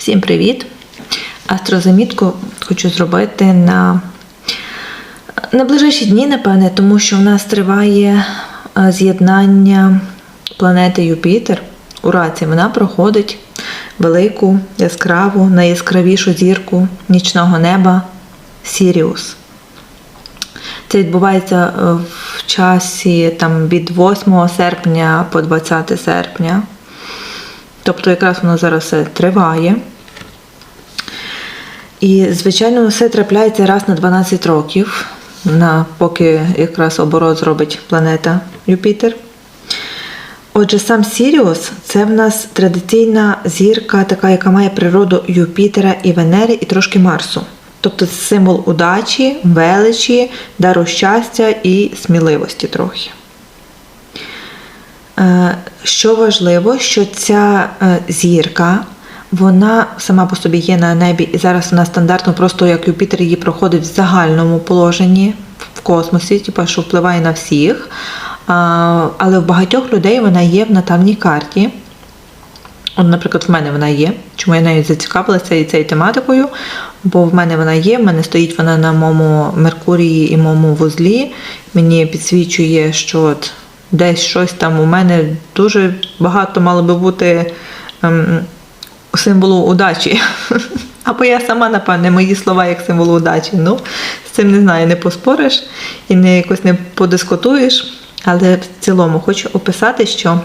Всім привіт! Астрозамітку хочу зробити на найближчі дні, напевне, тому що в нас триває е, з'єднання планети Юпітер у раці. Вона проходить велику, яскраву, найяскравішу зірку нічного неба Сіріус. Це відбувається е, в часі там, від 8 серпня по 20 серпня. Тобто якраз воно зараз триває. І, звичайно, все трапляється раз на 12 років, на, поки якраз оборот зробить планета Юпітер. Отже, сам Сіріус це в нас традиційна зірка, така, яка має природу Юпітера і Венери, і трошки Марсу. Тобто це символ удачі, величі, дару щастя і сміливості трохи. Е, Що важливо, що ця е, зірка, вона сама по собі є на небі, і зараз вона стандартно, просто як Юпітер її проходить в загальному положенні в космосі, типу, що впливає на всіх. Але в багатьох людей вона є в натальній карті. От, наприклад, в мене вона є. Чому я нею зацікавилася і цією тематикою? Бо в мене вона є, в мене стоїть вона на моєму Меркурії і моєму вузлі. Мені підсвічує, що от десь щось там у мене дуже багато мало би бути ем, символу удачі. Або я сама, напевне, мої слова як символ удачі. Ну, з цим не знаю, не поспориш і не якось не подискутуєш. Але в цілому хочу описати, що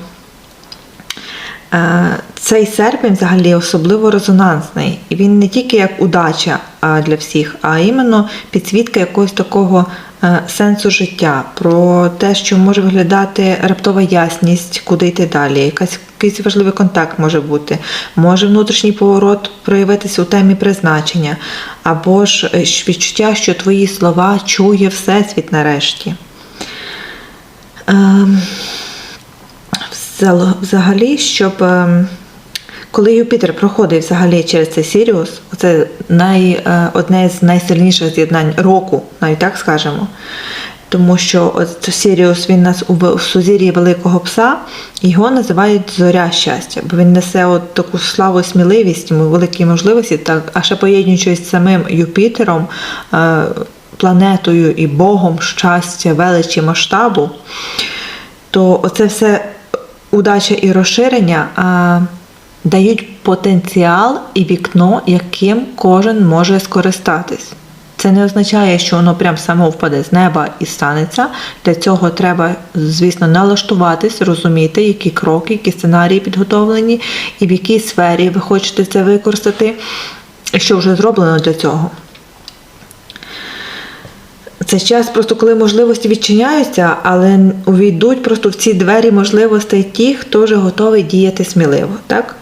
цей серпень взагалі особливо резонансний. І він не тільки як удача е, для всіх, а іменно підсвітка якогось такого е, сенсу життя, про те, що може виглядати раптова ясність, куди йти далі, якийсь важливий контакт може бути, може внутрішній поворот проявитися у темі призначення, або ж е, відчуття, що твої слова чує Всесвіт нарешті. Ем, Взагалі, щоб ем, коли Юпітер проходить взагалі через цей Сіріус, це най, е, одне з найсильніших з'єднань року, навіть так скажемо. Тому що от Сіріус він нас у сузір'ї Великого Пса, його називають зоря щастя, бо він несе от таку славу, сміливість, йому великі можливості, так, а ще поєднуючись з самим Юпітером, е, планетою і Богом щастя, величі, масштабу, то оце все удача і розширення а, дають потенціал і вікно, яким кожен може скористатись. Це не означає, що воно прям само впаде з неба і станеться. Для цього треба, звісно, налаштуватись, розуміти, які кроки, які сценарії підготовлені, і в якій сфері ви хочете це використати, і що вже зроблено для цього. Це час просто коли можливості відчиняються, але увійдуть просто в ці двері можливостей ті, хто вже готовий діяти сміливо. Так?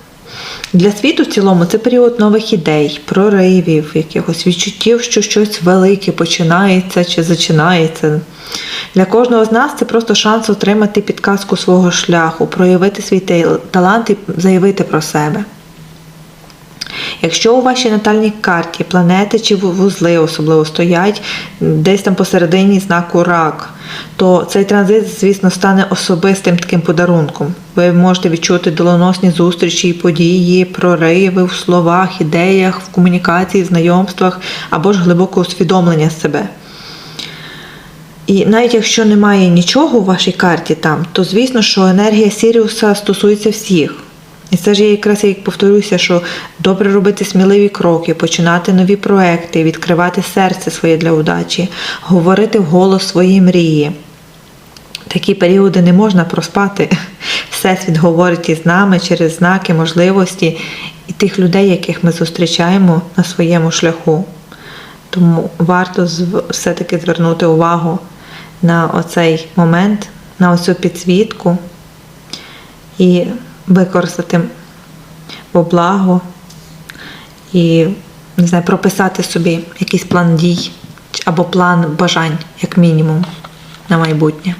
Для світу в цілому це період нових ідей, проривів, якихось відчуттів, що щось велике починається чи зачинається. Для кожного з нас це просто шанс отримати підказку свого шляху, проявити свій талант і заявити про себе. Якщо у вашій натальній карті планети чи вузли особливо стоять десь там посередині знаку рак, то цей транзит, звісно, стане особистим таким подарунком. Ви можете відчути доленосні зустрічі події, прориви в словах, ідеях, в комунікації, знайомствах або ж глибоке усвідомлення себе. І навіть якщо немає нічого у вашій карті там, то звісно, що енергія Сіріуса стосується всіх. І це ж я якраз як повторюся, що добре робити сміливі кроки, починати нові проекти, відкривати серце своє для удачі, говорити вголос свої мрії. Такі періоди не можна проспати. Всесвіт говорить із нами через знаки, можливості і тих людей, яких ми зустрічаємо на своєму шляху. Тому варто все-таки звернути увагу на оцей момент, на оцю підсвітку і використати по благо і не знаю, прописати собі якийсь план дій або план бажань, як мінімум, на майбутнє.